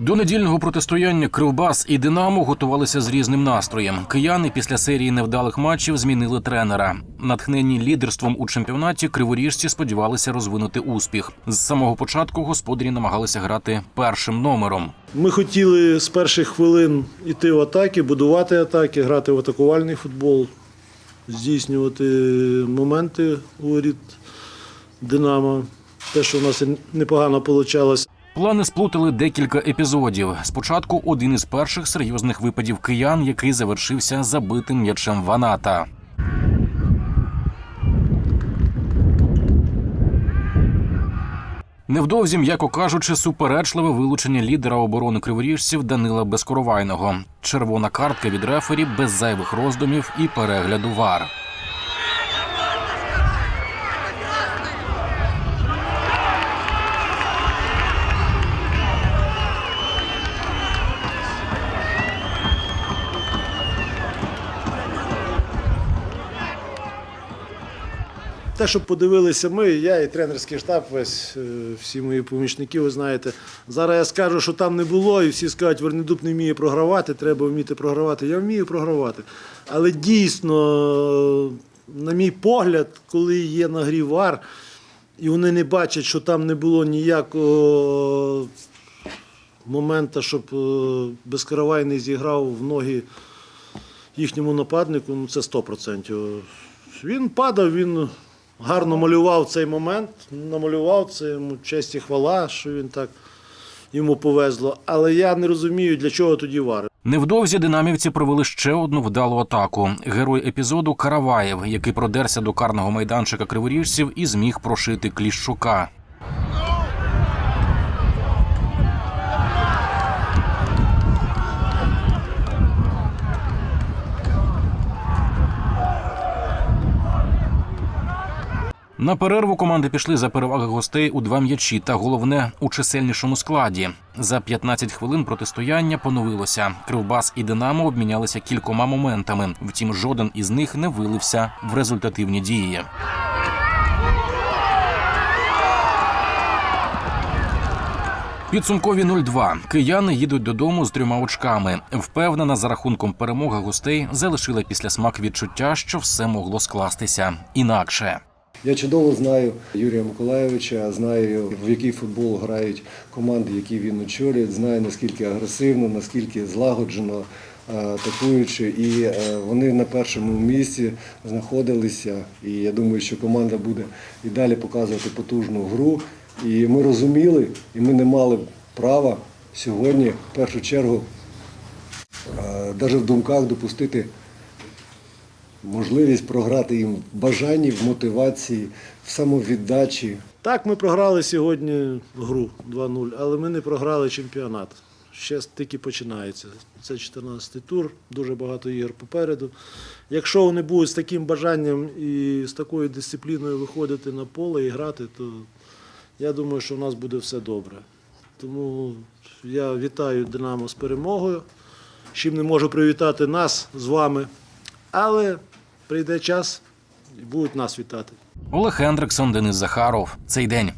До недільного протистояння Кривбас і Динамо готувалися з різним настроєм. Кияни після серії невдалих матчів змінили тренера. Натхнені лідерством у чемпіонаті криворіжці сподівалися розвинути успіх. З самого початку господарі намагалися грати першим номером. Ми хотіли з перших хвилин йти в атаки, будувати атаки, грати в атакувальний футбол, здійснювати моменти у воріт Динамо. Те, що в нас непогано вийшло. Плани сплутали декілька епізодів. Спочатку один із перших серйозних випадів киян, який завершився забитим м'ячем Ваната. Невдовзі, м'яко кажучи, суперечливе вилучення лідера оборони криворіжців Данила Безкоровайного. Червона картка від рефері без зайвих роздумів і перегляду вар. Те, що подивилися ми, я і тренерський штаб, весь е, всі мої помічники, ви знаєте. Зараз я скажу, що там не було, і всі скажуть, Вернедуб не вміє програвати, треба вміти програвати. Я вмію програвати. Але дійсно, на мій погляд, коли є на грі вар, і вони не бачать, що там не було ніякого моменту, щоб е, безкаравайний зіграв в ноги їхньому нападнику, ну це 100%. Він падав, він гарно малював цей момент, намалював це йому честь і хвала, що він так йому повезло. Але я не розумію, для чого тоді вари. Невдовзі динамівці провели ще одну вдалу атаку. Герой епізоду Караваєв, який продерся до карного майданчика криворіжців і зміг прошити Кліщука. На перерву команди пішли за переваги гостей у два м'ячі та головне у чисельнішому складі. За 15 хвилин протистояння поновилося. Кривбас і Динамо обмінялися кількома моментами. Втім, жоден із них не вилився в результативні дії. Підсумкові 0-2. Кияни їдуть додому з трьома очками. Впевнена, за рахунком перемога гостей залишила після смак відчуття, що все могло скластися інакше. Я чудово знаю Юрія Миколайовича, знаю, в який футбол грають команди, які він очолює, знаю наскільки агресивно, наскільки злагоджено е, атакуючи. І е, вони на першому місці знаходилися. І я думаю, що команда буде і далі показувати потужну гру. І ми розуміли, і ми не мали права сьогодні, в першу чергу, навіть в думках допустити можливість програти їм в бажанні, в мотивації, в самовіддачі. Так, ми програли сьогодні гру 2-0, але ми не програли чемпіонат. Ще тільки починається. Це 14-й тур, дуже багато ігор попереду. Якщо вони будуть з таким бажанням і з такою дисципліною виходити на поле і грати, то я думаю, що в нас буде все добре. Тому я вітаю Динамо з перемогою. Чим не можу привітати нас з вами. Але прийде час і будуть нас вітати. Олег Хендриксон, Денис Захаров. Цей день.